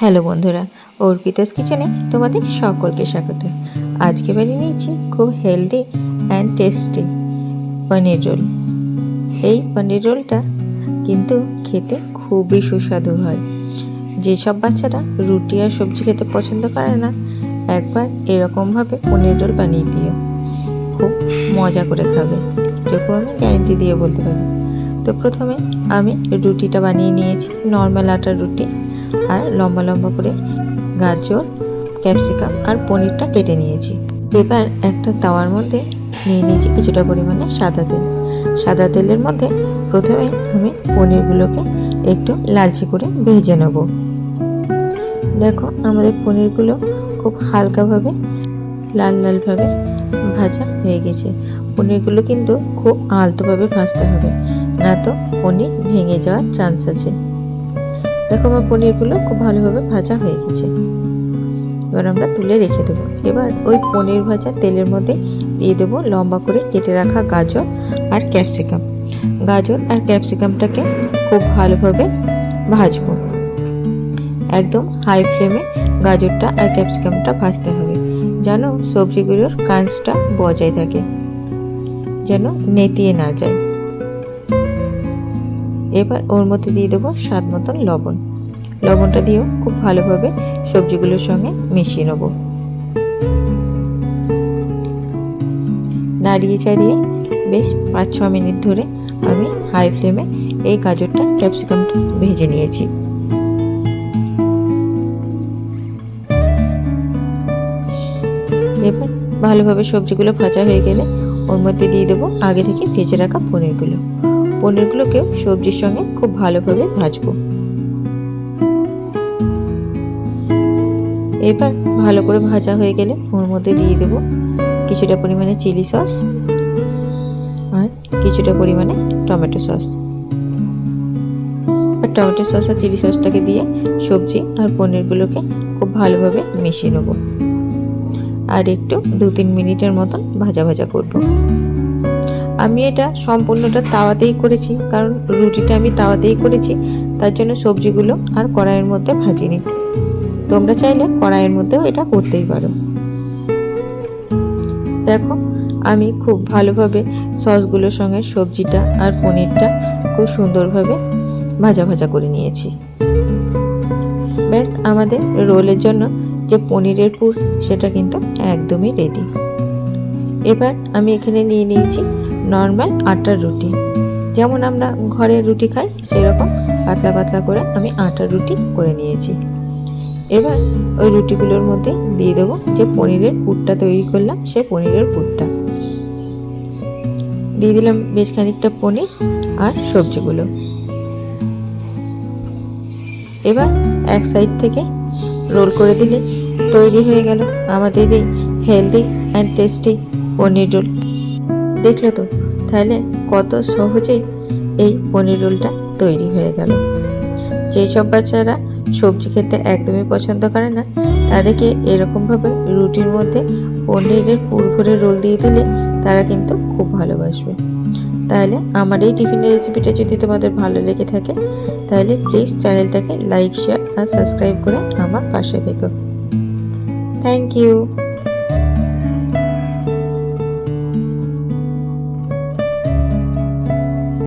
Hello বন্ধুরা, অর্পিতাস কিচেনে তোমাদের সকলকে স্বাগত। আজকে বানিয়ে নিয়েছি খুব healthy and tasty paneer roll. এই পনির রোলটা কিন্তু খেতে খুবই সুস্বাদু হয়। যেসব বাচ্চারা রুটি আর সবজি খেতে পছন্দ করে না, একবার এরকমভাবে পনির রোল বানিয়ে দিও। খুব মজা করে খাবে। এটুকু আমি গ্যারেন্টি দিয়ে বলতে পারি। তো প্রথমে আমি রুটিটা বানিয়ে নিয়েছি নর্মাল আটার রুটি। আর লম্বা লম্বা করে গাজর, ক্যাপসিকাম আর পনিরটা কেটে নিয়েছি। এবার একটা তাওয়ার মধ্যে নিয়ে নিয়েছি কিছুটা পরিমাণে সাদা তেল। সাদা তেলের মধ্যে প্রথমে আমি পনিরগুলোকে একটু লালচে করে ভেজে নেব। দেখো, আমাদের পনিরগুলো খুব হালকাভাবে, লাল লালভাবে ভাজা হয়ে গেছে। পনিরগুলো কিন্তু খুব আলতোভাবে ভাজতে হবে, না তো পনির ভেঙে যাওয়ার চান্স আছে। দেখো আমার পনিরগুলো খুব ভালোভাবে ভাজা হয়ে গেছে। এবার আমরা তুলে রেখে দেবো। এবার ওই পনির ভাজা তেলের মধ্যে দিয়ে দেবো লম্বা করে কেটে রাখা গাজর আর ক্যাপসিকাম। গাজর আর ক্যাপসিকামটাকে খুব ভালোভাবে ভাজবো। একদম হাই ফ্লেমে গাজরটা আর ক্যাপসিকামটা ভাজতে হবে, যেন সবজিগুলোর কাঁচটা বজায় থাকে, যেন নেতিয়ে না যায়। এবার ওর মধ্যে দিয়ে দেবো স্বাদ মতন লবণ। লবণটা দিয়েও খুব ভালোভাবে সবজিগুলোর সঙ্গে মিশিয়ে নেব। নাড়িয়ে চাড়িয়ে বেশ পাঁচ ছ মিনিট ধরে আমি হাই ফ্লেমে এই গাজরটা ক্যাপসিকামটা ভেজে নিয়েছি। এবার ভালোভাবে সবজিগুলো ভাজা হয়ে গেলে ওর মধ্যে দিয়ে দেবো আগে থেকে ভেজে রাখা পনিরগুলো। পনিরগুলোকেও সবজির সঙ্গে খুব ভালোভাবে ভাজবো। এবার ভালো করে ভাজা হয়ে গেলে ওর মধ্যে দিয়ে দেবো কিছুটা পরিমাণে চিলি সস আর কিছুটা পরিমাণে টমেটো সস। আর টমেটো সস আর চিলি সসটাকে দিয়ে সবজি আর পনিরগুলোকে খুব ভালোভাবে মিশিয়ে নেব। আর একটু দু তিন মিনিটের মতন ভাজা ভাজা করব। আমি এটা সম্পূর্ণটা তাওয়াতেই করেছি, কারণ রুটিটা আমি তাওয়াতেই করেছি, তার জন্য সবজিগুলো আর কড়াইয়ের মধ্যে ভাজিনি তোমরা চাইলে কড়াইয়ের মধ্যেও এটা করতেই পারো। দেখো, আমি খুব ভালোভাবে সসগুলোর সঙ্গে সবজিটা আর পনিরটা খুব সুন্দরভাবে ভাজা ভাজা করে নিয়েছি। ব্যাস, আমাদের রোলের জন্য যে পনিরের পুর, সেটা কিন্তু একদমই রেডি এবার আমি এখানে নিয়ে নিয়েছি নর্মাল আটার রুটি। যেমন আমরা ঘরে রুটি খাই, সেরকম পাতলা পাতলা করে আমি আটার রুটি করে নিয়েছি। এবার ওই রুটিগুলোর মধ্যে দিয়ে দেবো যে পনিরের পুরটা তৈরি করলাম সে পনিরের পুরটা। দিয়ে দিলাম বেশ খানিকটা পনির আর সবজিগুলো। এবার এক সাইড থেকে রোল করে দিলে তৈরি হয়ে গেল আমাদের এই healthy and tasty paneer roll. দেখল তো? তাহলে কত সহজেই এই পনির রোলটা তৈরি হয়ে গেল। যেই সব বাচ্চারা সবজি খেতে একদমই পছন্দ করে না, তাদেরকে এরকমভাবে রুটির মধ্যে পনিরের পুর ভরে রোল দিয়ে দিলে তারা কিন্তু খুব ভালোবাসবে। তাহলে আমার এই টিফিনের রেসিপিটা যদি তোমাদের ভালো লেগে থাকে, তাহলে প্লিজ চ্যানেলটাকে লাইক শেয়ার আর সাবস্ক্রাইব করে আমার পাশে থেকো। Thank you